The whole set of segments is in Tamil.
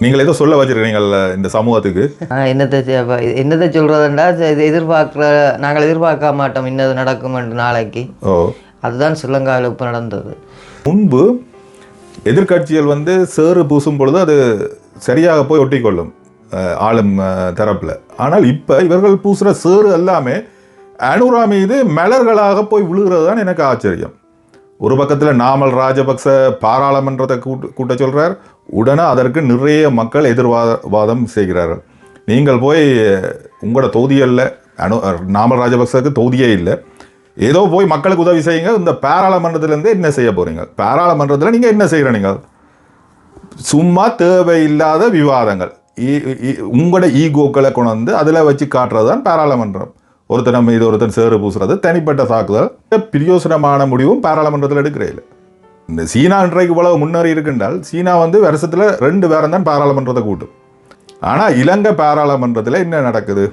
நீங்கள் ஏதோ சொல்ல வச்சிருக்கீங்கல்ல இந்த சமூகத்துக்கு? என்னத்தை என்னத்தை சொல்கிறதுண்டா இது எதிர்பார்க்குற நாங்கள் எதிர்பார்க்க மாட்டோம் இன்னது நடக்கும் என்று நாளைக்கு. ஓ. அதுதான் ஸ்ரீலங்காவில் இப்போ நடந்தது. முன்பு எதிர்க்கட்சிகள் வந்து சேறு பூசும் பொழுது அது சரியாக போய் ஒட்டிக்கொள்ளும் ஆளும் தரப்பில். ஆனால் இப்போ இவர்கள் பூசுகிற சேறு எல்லாமே அனுரா மீது மலர்களாக போய் விழுகிறது தான் எனக்கு ஆச்சரியம். ஒரு பக்கத்தில் நாமல் ராஜபக்ச பாராளுமன்றத்தை கூட்டு கூட்ட சொல்கிறார் உடனே அதற்கு நிறைய மக்கள் எதிர்வாத வாதம் செய்கிறார்கள். நீங்கள் போய் உங்களோட தொகுதிகளில் அனு நாமல் ராஜபக்சக்கு தொகுதியே இல்லை. ஏதோ போய் மக்களுக்கு உதவி செய்யுங்க இந்த பாராளுமன்றத்திலேருந்தே என்ன செய்ய போகிறீங்க பாராளுமன்றத்தில் நீங்கள் என்ன செய்கிற நீங்கள் சும்மா தேவையில்லாத விவாதங்கள். உங்களோட ஈகோக்களை கொண்டு வந்து அதில் வச்சு காட்டுறது தான் பாராளுமன்றம். ஒருத்தர் மீது ஒருத்தர் சேறு பூசுறது தனிப்பட்ட தாக்குதல். பிரியோசனமான முடிவும் பாராளுமன்றத்தில் எடுக்கிறேன் இந்த சீனா இன்றைக்கு இவ்வளவு முன்னேறி இருக்கின்றால் சீனா வந்து வருஷத்தில் ரெண்டு பேரம் தான் பாராளுமன்றத்தை கூட்டும். ஆனால் இலங்கை பாராளுமன்றத்தில் என்ன நடக்குது?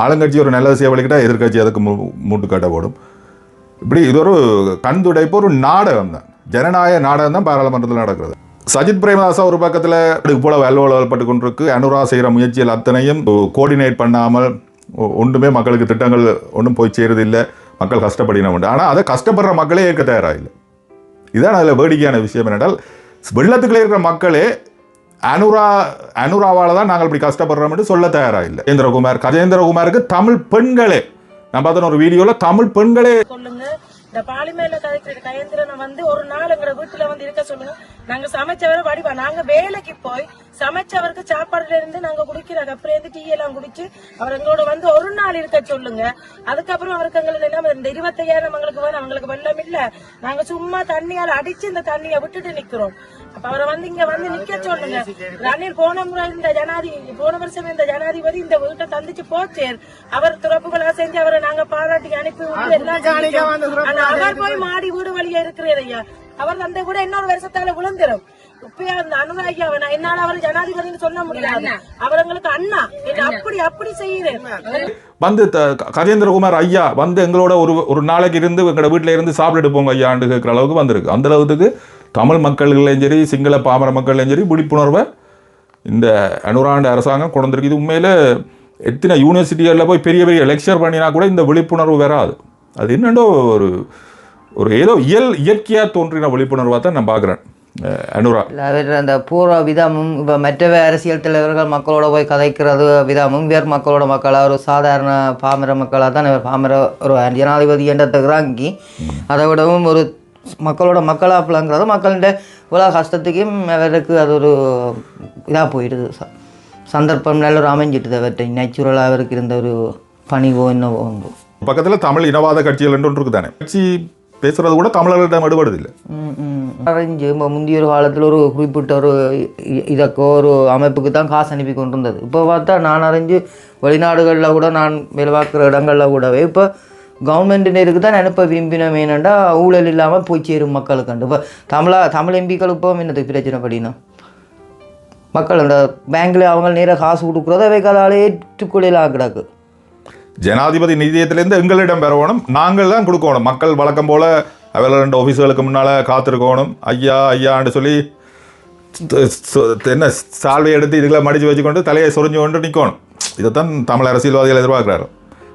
ஆளுங்கட்சி ஒரு நல்ல செய்ய வழிக்கிட்டால் எதிர்க்கட்சி அதுக்கு மு மூட்டுக்காட்ட போடும். இப்படி இது ஒரு கண் துடைப்பு ஒரு நாடகம் தான். ஜனநாயக நாடகம் தான் பாராளுமன்றத்தில் நடக்கிறது. சஜித் பிரேமதாசா ஒரு பக்கத்தில் இதுக்கு போல அலுவலகப்பட்டு கொண்டிருக்கு. அனுரா செய்கிற முயற்சிகள் அத்தனையும் கோஆர்டினேட் பண்ணாமல் ஒன்றுமே மக்களுக்கு திட்டங்கள் ஒன்றும் போய் சேருதில்லை. மக்கள் கஷ்டப்படின உண்டு. ஆனால் அதை கஷ்டப்படுற மக்களே ஏற்க தயாராக இதான் அதில் வேடிக்கையான விஷயம் என்னென்றால் வெள்ளத்துக்குள்ளே இருக்கிற மக்களே அனுரா அனுராவால் தான் நாங்கள் இப்படி கஷ்டப்படுறோம்னு சொல்ல தயாராக இல்லை கஜேந்திரகுமார் கஜேந்திரகுமாருக்கு தமிழ் பெண்களே. நான் பார்த்தோம் ஒரு வீடியோவில் தமிழ் பெண்களே. சொல்லுங்க. இந்த பாலிமேல கதைக்கிற கயந்திரனை வந்து ஒரு நாள் எங்க வீட்டுல வந்து இருக்க சொல்லுங்க. நாங்க சமைச்சவரை வடிவா. நாங்க வேலைக்கு போய் சமைச்சவருக்கு சாப்பாடுல இருந்து நாங்க குடிக்கிற அப்புறம் இருந்து டீ எல்லாம் குடிச்சு அவர் எங்களோட வந்து ஒரு நாள் இருக்க சொல்லுங்க. அதுக்கப்புறம் அவருக்கு எங்களுக்கு என்ன இந்த இருபத்தையாயிரம் எங்களுக்கு வேணும். அவங்களுக்கு வெள்ளம் இல்ல. நாங்க சும்மா தண்ணியால அடிச்சு இந்த தண்ணியை விட்டுட்டு நிக்கிறோம். அப்ப அவரை வந்து இங்க வந்து நிக்க சொல்லுங்க. ரணில் போன முறை இந்த ஜனாதிபதி போன வருஷம் இந்த ஜனாதிபதி இந்த வீட்டை தந்திச்சு போச்சு. அவர் துறப்புகளா செஞ்சு அவரை நாங்க பாராட்டி அனுப்பி விட்டு எல்லாம் அவர் போய் மாடி வீடு வழியா இருக்கிறார் ஐயா. அவர் தந்தை கூட இன்னொரு வருஷத்தால விழுந்துரும். இப்பயே அந்த அனுராகி அவன் என்னால அவர் ஜனாதிபதினு சொல்ல முடியாது. அவர் எங்களுக்கு அண்ணா. என்ன அப்படி அப்படி செய்யறேன் வந்து த- கஜேந்திரகுமார் ஐயா வந்து எங்களோட ஒரு ஒரு நாளைக்கு இருந்து எங்களோட வீட்டில் இருந்து சாப்பிட்டுட்டு போங்க ஐயாண்டு கேட்குற அளவுக்கு வந்திருக்கு. அந்த அளவுக்கு தமிழ் மக்கள்களையும் சரி சிங்கள பாமர மக்கள்லையும் சரி விழிப்புணர்வை இந்த அனுராண்டு அரசாங்கம் கொண்டு வந்திருக்கு. இது உண்மையில் எத்தனை யூனிவர்சிட்டிகளில் போய் பெரிய பெரிய லெக்சர் பண்ணினா கூட இந்த விழிப்புணர்வு வராது. அது என்னண்டோ ஒரு ஒரு ஏதோ இயல் இயற்கையாக தோன்றின விழிப்புணர்வாக தான் நான் பார்க்குறேன். அனுரா. அந்த பூர்வ விதமும் இப்போ மற்ற அரசியல் தலைவர்கள் மக்களோட போய் கதைக்கிறது விதமும் வேறு மக்களோட மக்களாக ஒரு சாதாரண பாமர மக்களாக தான் இவர் பாமர ஒரு ஜனாதிபதி என்றதுக்கு இறங்கி அதை விடவும் ஒரு மக்களோட மக்களாக பிள்ளைங்கிறது மக்கள்கிட்ட இவ்வளோ கஷ்டத்துக்கும் அவருக்கு அது ஒரு இதாக போயிடுது. சந்தர்ப்பம் நல்ல ஒரு அமைஞ்சிட்டுது அவர்கிட்ட. நேச்சுரலாக அவருக்கு இருந்த ஒரு பணிவோ என்னவோ பக்கத்தில் தமிழ் இனவாத கட்சிகள் என்று ஒன்று இருக்குதானே? கட்சி பேசுறது கூட தமிழர்களிடம் எடுபடுதில்லை ம், ம். அறிஞ்சு முந்தைய ஒரு காலத்தில் ஒரு குறிப்பிட்ட ஒரு இதற்கோ ஒரு அமைப்புக்கு தான் காசு அனுப்பி கொண்டு இருந்தது இப்போ பார்த்தா நான் அறிஞ்சு வெளிநாடுகளில் கூட நான் வேலை பார்க்குற இடங்களில் கூடவே இப்போ கவர்மெண்ட்டினருக்கு தான் அனுப்ப விரும்பினோம். ஏனண்டா ஊழல் இல்லாமல் போய் சேரும் மக்களுக்கு இப்போ தமிழா தமிழ் எம்பிக்கள் இப்போ என்னது பிரச்சனை படினா? மக்கள் அந்த பேங்க்கில் அவங்க நேராக காசு கொடுக்குறத வைக்காதாலே ஏற்றுக்கொள்ளையில் கிடக்கு. ஜனாதிபதி நிதியத்திலேருந்து எங்களிடம் பெறணும் நாங்கள் தான் கொடுக்கணும். மக்கள் வழக்கம் போல் அவர்கள் ரெண்டு ஆஃபீஸுகளுக்கு முன்னால் காத்திருக்கணும். ஐயா ஐயான்னு சொல்லி என்ன சால்வை எடுத்து இதுகளை மடித்து வச்சுக்கொண்டு தலையை சொரிஞ்சு கொண்டு நிற்கணும் இதைத்தான் தமிழ் அரசியல்வாதிகள் எதிர்பார்க்குறாரு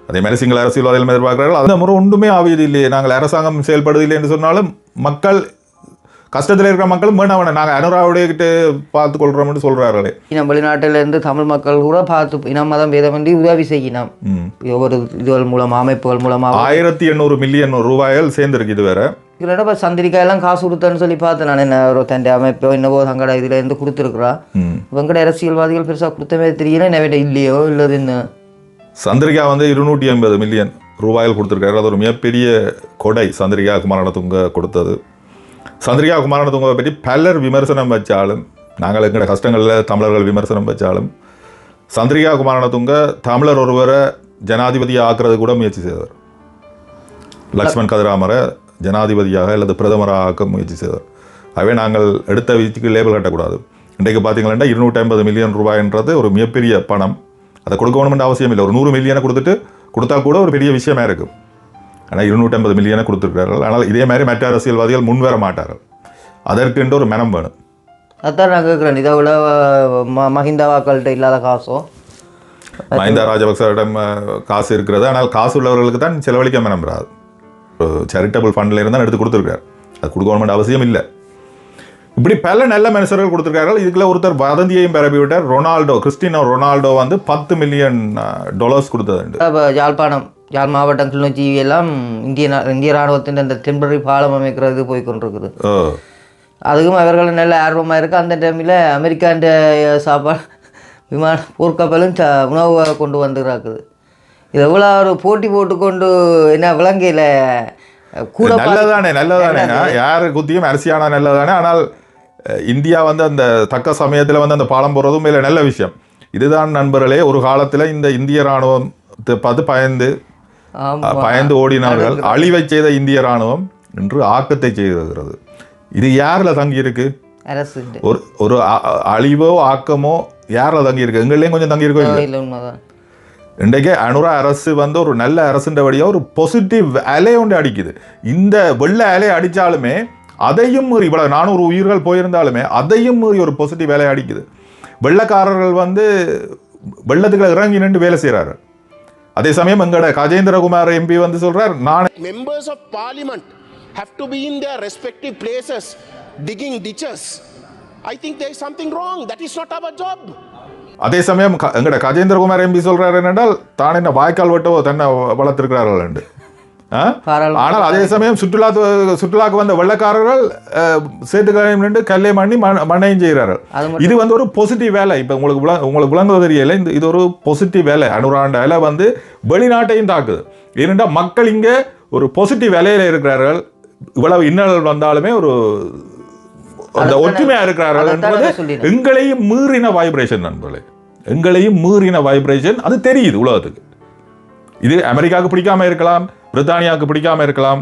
அதே மாதிரி சிங்கள அரசியல்வாதிகள் எதிர்பார்க்கிறார்கள். அந்த முறை ஒன்றுமே ஆவியது இல்லையே நாங்கள் அரசாங்கம் செயல்படுவதில்லை என்று சொன்னாலும் மக்கள் கஷ்டத்தில் இருக்கிற மக்களும் வேணாம் நாங்கள் அனுராவுடைய கிட்ட பார்த்து கொள்கிறோம்னு சொல்கிறார்களே இனம் வெளிநாட்டிலேருந்து தமிழ் மக்கள் கூட பார்த்து இனம் மதம் வேதமன்றி உதவி செய்யணும் ஒவ்வொரு இதுகள் மூலமாக அமைப்புகள் மூலமாக. ஆயிரத்தி எண்ணூறு மில்லியன் ரூபாய்கள் சேர்ந்துருக்கு இது வேற. இல்லைன்னா இப்போ சந்திரிக்காயெல்லாம் காசு கொடுத்தேன்னு சொல்லி பார்த்தேன் நான் என்ன ஒரு தண்டை அமைப்போ என்னவோ தங்கட இதில் இருந்து கொடுத்துருக்குறா. ம். வெங்கட அரசியல்வாதிகள் பெருசாக கொடுத்தமே தெரியல என்ன இல்லையோ என்ன? சந்திரிகா வந்து இருநூற்றி ஐம்பது மில்லியன் ரூபாயில் கொடுத்துருக்காரு. அது ஒரு மிகப்பெரிய கொடை சந்திரிகா குமாரணத்துங்க கொடுத்தது. சந்திரிகா குமாரணத்துங்கவை பற்றி பலர் விமர்சனம் வச்சாலும் நாங்கள் எங்களோட கஷ்டங்களில் தமிழர்கள் விமர்சனம் வச்சாலும் சந்திரிகா குமாரணத்துங்க தமிழர் ஒருவரை ஜனாதிபதியாக ஆக்குறது கூட முயற்சி செய்தார். லக்ஷ்மண் கதிராமரை ஜனாதிபதியாக அல்லது பிரதமராக ஆக்க முயற்சி செய்தார். ஆகவே நாங்கள் எடுத்த வீச்சுக்கு லேபிள் கட்டக்கூடாது. இன்றைக்கு பார்த்தீங்கன்னா இருநூற்றி ஐம்பது மில்லியன் ரூபாய்ன்றது ஒரு மிகப்பெரிய பணம். அதை கொடுக்கணும்னு அவசியம் இல்லை ஒரு நூறு மில்லியனை கொடுத்துட்டு கொடுத்தா கூட ஒரு பெரிய விஷயமா இருக்கும் ஆனால் இருநூற்றி ஐம்பது மில்லியனை கொடுத்துருக்கிறார்கள். ஆனால் இதே மாதிரி மற்ற அரசியல்வாதிகள் முன் வர மாட்டார்கள். அதற்கென்று ஒரு மனம் வேணும். அதான் நான் கேட்குறேன். இதை விட மஹிந்த வாக்கள்கிட்ட இல்லாத காசும் மஹிந்தா ராஜபக்சவிடம் அஹ், காசு இருக்கிறது. ஆனால் காசு உள்ளவர்களுக்கு தான் செலவழிக்க நம்புறாது சேரிட்டபிள் ஃபண்ட்ல இருந்தால் எடுத்து கொடுத்துருக்காரு அது கொடுக்கணும் அவசியம் இல்லை. இப்படி பல நல்ல மனுஷர்கள் கொடுத்துருக்கார்கள் இதுக்குள்ள ஒருத்தர் வதந்தியையும் பரப்பி விட்டார். ரொனால்டோ கிறிஸ்டினோ ரொனால்டோ வந்து பத்து மில்லியன் டாலர்ஸ் கொடுத்தது. யாழ்ப்பாணம். யாழ் மாவட்டம் கிளிநொச்சி எல்லாம் இந்திய இந்திய ராணுவத்தின் அந்த டெம்பரரி பாலம் அமைக்கிறது போய் கொண்டிருக்குது அதுக்கும் அவர்கள் நல்ல ஆர்வமாக இருக்குது அந்த டைமில் அமெரிக்காண்ட சாப்பாடு விமான போர்க்கப்பலும் ச உணவை கொண்டு வந்துருக்குது இது எவ்வளோ ஒரு போட்டி போட்டுக்கொண்டு என்ன விலங்கையில் கூட நல்லதானே நல்லதானே? யார் குத்தியும் அரிசியானா நல்லதானே. ஆனால் இந்தியா வந்து அந்த தக்க சமயத்தில் வந்து அந்த பாலம் போடுறதும் இல்லை. நல்ல விஷயம். இதுதான் நண்பர்களே ஒரு காலத்தில் இந்த இந்திய ராணுவம் பார்த்து பயந்து. பயந்து ஓடினவர்கள் அழிவை செய்த இந்திய ராணுவம் இன்று ஆக்கத்தை செய்திருக்கிறது. இது யாரில் தங்கி இருக்கு அரசு ஒரு ஒரு அழிவோ ஆக்கமோ யாரில் தங்கி இருக்கு எங்களையும் கொஞ்சம் தங்கி இருக்கோ இல்லை இல்லை உண்மைதான். இன்றைக்கு அனுரா அரசு வந்து ஒரு நல்ல அரசுன்ற வழியாக ஒரு பாசிட்டிவ் அலை ஒன்று அடிக்குது. இந்த வெள்ள அலை அடித்தாலுமே அதையும் மீறி இவ்வளவு நானூறு உயிர்கள் போயிருந்தாலுமே அதையும் மீறி ஒரு பாசிட்டிவ் வேலை அடிக்குது. வெள்ளக்காரர்கள் வந்து வெள்ளத்துக்குள்ள இறங்கி நின்று வேலை செய்கிறாரு அதே சமயம் எங்கட கஜேந்திரகுமார் எம்பி வந்து சொல்றார் நான் members of parliament have to be in their respective places digging ditches. I think there is something wrong. That is not our job. அதே சமயம் எங்கட கஜேந்திரகுமார் எம்பி சொல்றாரு என்னென்றால் தான் என்ன வாய்க்கால் வெட்டவோ தன்னை வளர்த்திருக்கிறார்கள் என்று ஆனால் அதே சமயம் சுற்றுலா சுற்றுலாக்கு வந்த வெள்ளக்காரர்கள் அஹ், சேட்டுக்கரையும் நின்று கல்லை மண்ணி மண்- மண்ணையும் செய்கிறார்கள். இது வந்து ஒரு பாசிட்டிவ் வேலை. இப்போ உங்களுக்கு உங்களுக்கு விளங்குவது தெரியல இந்த இது ஒரு பாசிட்டிவ் வேலை. அனுராண்ட வேலை வந்து வெளிநாட்டையும் தாக்குது. ஏனென்றால் மக்கள் இங்கே ஒரு பாசிட்டிவ் வேலையில் இருக்கிறார்கள். இவ்வளவு இன்னல்கள் வந்தாலுமே ஒரு அந்த அதைத்தான் ஒற்றுமையா இருக்கிறார்கள் என்பது. எங்களையும் மீறின வைப்ரேஷன் நண்பர்களே. எங்களையும் மீறின வைப்ரேஷன் அது தெரியுது உலகத்துக்கு. இது அமெரிக்காவுக்கு பிடிக்காம இருக்கலாம் பிரித்தானியாவுக்கு பிடிக்காம இருக்கலாம்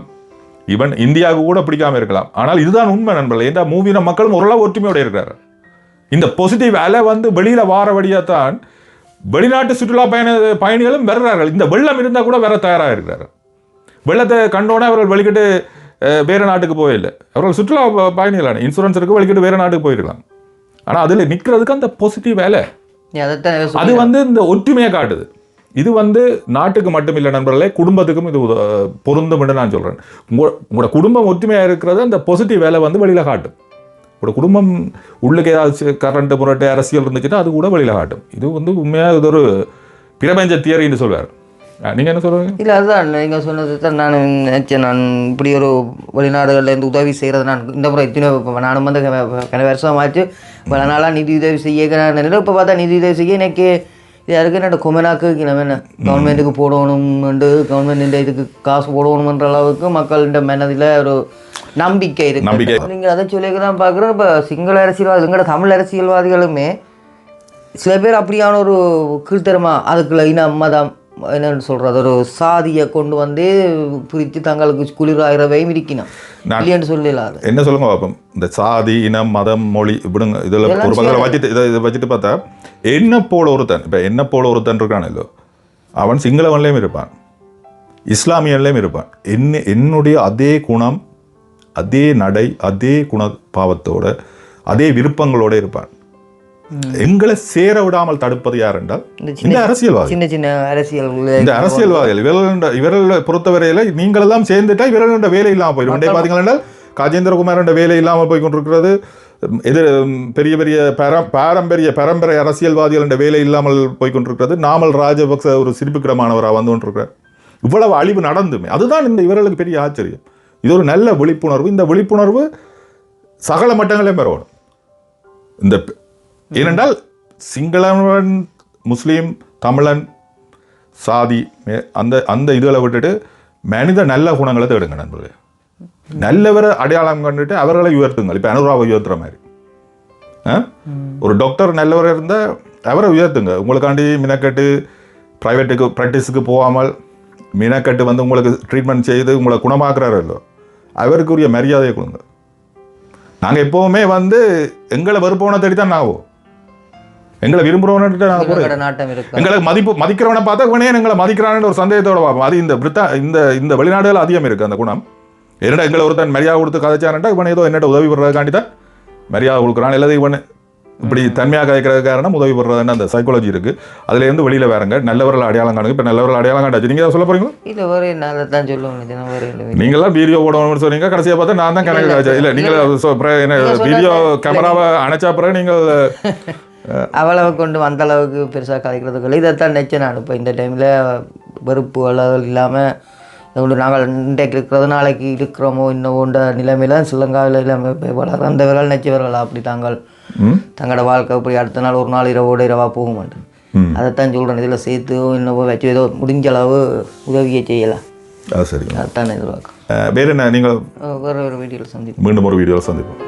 ஈவன் இந்தியாவுக்கு கூட பிடிக்காம இருக்கலாம். ஆனால் இதுதான் உண்மை நண்பர்களே இந்த மூவின மக்களும் ஓரளவு ஒற்றுமையோட இருக்கிறார் இந்த பாசிட்டிவ் அலை வந்து வெளியில வார வழியாக தான் வெளிநாட்டு சுற்றுலா பயண பயணிகளும் வர்றார்கள். இந்த வெள்ளம் இருந்தால் கூட வர தயாராக இருக்கிறார்கள். வெள்ளத்தை கண்டோன்னே அவர்கள் வெளிக்கிட்டு வேற நாட்டுக்கு போயில்லை அவர்கள் சுற்றுலா பயணிகளான இன்சூரன்ஸ் இருக்கு வெளிக்கிட்டு வேற நாட்டுக்கு போயிருக்கலாம். ஆனால் அதில் நிற்கிறதுக்கு அந்த பாசிட்டிவ் வேலை அது வந்து இந்த ஒற்றுமையை காட்டுது. இது வந்து நாட்டுக்கு மட்டும் இல்லை நண்பர்களே குடும்பத்துக்கும் இது உத- பொருந்தும் என்று நான் சொல்கிறேன் உங்க உங்களோட குடும்பம் ஒற்றுமையாக இருக்கிறது அந்த பாசிட்டிவ் வேலை வந்து வெளியில் காட்டும். உங்களோட குடும்பம் உள்ளுக்கு ஏதாச்சும் கரண்ட்டு முரட்டு அரசியல் இருந்துச்சுன்னா அது கூட வெளியில் காட்டும். இது வந்து உண்மையாக இது ஒரு பிரபஞ்ச தியரின்னு சொல்வார். நீங்கள் என்ன சொல்றீங்க? இல்லை அதுதான். நீங்கள் சொன்னது தான் நான் நினச்சேன். நான் இப்படி ஒரு வெளிநாடுகள்லேருந்து உதவி செய்கிறது நான் இந்த முறை இத்தனை நானும் வந்து க- கன வருஷம் ஆச்சு. பல நாளாக நிதி உதவி செய்ய இப்போ பார்த்தா நிதி உதவி செய்ய எனக்கு இது யாருக்கு என்ன கொமனாக்கு நம்ம கவர்மெண்ட்டுக்கு போடணும்னு கவர்மெண்ட் இதுக்கு காசு போடணுமன்ற அளவுக்கு மக்கள்கிட்ட மனதில் ஒரு நம்பிக்கை. இருக்கு நீங்கள் அதை சொல்லி தான் பார்க்குறோம் இப்போ சிங்கள அரசியல்வாதி எங்கட தமிழ் அரசியல்வாதிகளுமே சில பேர் அப்படியான ஒரு கீழ்த்தரமா அதுக்குள்ள இனம் மதம் என்னன்னு சொல்றது ஒரு சாதியை கொண்டு வந்து பிரித்து தங்களுக்கு குளிராயிரவையும் இருக்கணும் இல்லைன்னு சொல்லலாது என்ன சொல்லுங்க பாப்போம். இந்த சாதி இனம் மதம் மொழி இப்படிங்க இதில் ஒரு பக்கத்தில். வச்சுட்டு இதை இதை வச்சுட்டு பார்த்தா என்ன போல ஒருத்தன் இப்போ என்ன போல ஒருத்தன் இருக்கானല്ലോ அவன் சிங்களவன்லேயும் இருப்பான். இஸ்லாமியன்லேயும் இருப்பான். என்ன என்னுடைய அதே குணம் அதே நடை அதே குண பாவத்தோட அதே விருப்பங்களோட இருப்பான். எங்களை சேர விடாமல் தடுப்பது யார் என்றால் இந்த அரசியல்வாதி. சின்ன சின்ன அரசியல் இந்த அரசியல்வாதிகள் இவர்கள் இவர்களை பொறுத்தவரையில நீங்கள் எல்லாம் சேர்ந்துட்டா இவர்களோட வேலை இல்லாமல் போயிடும். இன்றைய பார்த்தீங்கன்னா கஜேந்திரகுமாரோட வேலை இல்லாமல் போய் கொண்டிருக்கிறது. எதிர் பெரிய பெரிய பர பாரம்பரிய பரம்பரை அரசியல்வாதிகளோட வேலை இல்லாமல் போய் கொண்டிருக்கிறது. நாமல் ராஜபக்ச ஒரு சிரிப்புக்கிடமானவராக வந்து கொண்டிருக்கிறார். இவ்வளவு அழிவு நடந்துமே. அதுதான் இந்த இவர்களுக்கு பெரிய ஆச்சரியம். இது ஒரு நல்ல விழிப்புணர்வு. இந்த விழிப்புணர்வு சகல மட்டங்களையும் பெறணும் இந்த ஏனென்றால் சிங்களவன் முஸ்லீம் தமிழன் சாதி அந்த அந்த இதுகளை விட்டுட்டு மனித நல்ல குணங்களை தேடுங்க நண்பர்களே. நல்லவரை அடையாளம் கண்டுட்டு அவர்களை உயர்த்துங்கள். இப்போ அனுராவை உயர்த்துற மாதிரி. ஆ? ஒரு டாக்டர் நல்லவர் இருந்தால் அவரை உயர்த்துங்க. உங்களுக்காண்டி மினக்கட்டு ப்ரைவேட்டுக்கு ப்ராக்டிஸுக்கு போகாமல் மினக்கட்டு வந்து உங்களுக்கு ட்ரீட்மெண்ட் செய்து உங்களை குணமாக்குறாரല്ലോ அவருக்குரிய மரியாதையை கொடுங்க. நாங்கள் எப்போவுமே வந்து எங்களை வெறுப்பவனை தேடி தான் நாவோம் எங்களை விரும்புகிறவன்ட்டு நாங்கள் போகிறோம் எங்களுக்கு மதிப்பு மதிக்கிறவனை பார்த்தா இவனே எங்களை மதிக்கிறான்னு ஒரு சந்தேகத்தோட பார்ப்போம் அது இந்த பிரித்தா இந்த இந்த வெளிநாடுகள் அதிகம் இருக்கு அந்த குணம். என்னடா எங்களை ஒருத்தன் மரியாதை கொடுத்து கதைச்சானண்டா இவன் ஏதோ என்னட்ட உதவி பண்ணுறதுக்காண்டி தான் மரியாதை கொடுக்குறான். எல்லாத்தையும் பண்ணு இப்படி தன்மையாக கதைக்கிறது காரணம் உதவி படுறதுன்னு அந்த சைக்காலஜி இருக்கு. அதுல இருந்து வெளியில வேறங்க நல்லவர்கள் அடையாளம் காணுங்க. இப்போ நல்லவர்கள் அடையாளம் காட்டாச்சு நீங்க ஏதாவது சொல்ல போறீங்களா? இல்லை என்ன தான் இல்லை நீங்களாம் வீடியோ போடணும்னு சொன்னீங்க. கடைசியா பார்த்தா நான் தான் கணக்கு இல்லை நீங்கள் என்ன வீடியோ. கேமராவை அணைச்சா பிறகு நீங்கள் அவ்வளவு கொண்டு அந்த அளவுக்கு பெருசாக கலைக்கிறதுக்குள்ள இதைத்தான் நினச்சேன் நான். இப்போ இந்த டைமில் வெறுப்பு அளவு இல்லாமல் இவ்வளோ நாங்கள் இன்றைக்கு இருக்கிறது நாளைக்கு இருக்கிறோமோ இன்னோன்ற நிலைமையில ஸ்ரீலங்காவில் இல்லாமல் போய் வளர்ந்தவர்கள் நினைச்சவர்கள் அப்படி தாங்கள். தங்களோட வாழ்க்கை இப்படி அடுத்த நாள் ஒரு நாள் இரவோட இரவாக போக மாட்டேன் அதைத்தான் சொல்கிறேன் இதில் சேர்த்து இன்னவோ வச்சு ஏதோ முடிஞ்ச அளவு உதவியை செய்யலாம். அது சரிங்க. அதைத்தான் எதிர்பார்க்கும் வேற என்ன? நீங்கள் வேறு ஒரு வீடியோவில் சந்திப்போம். மீண்டும் ஒரு வீடியோவில் சந்திப்போம்.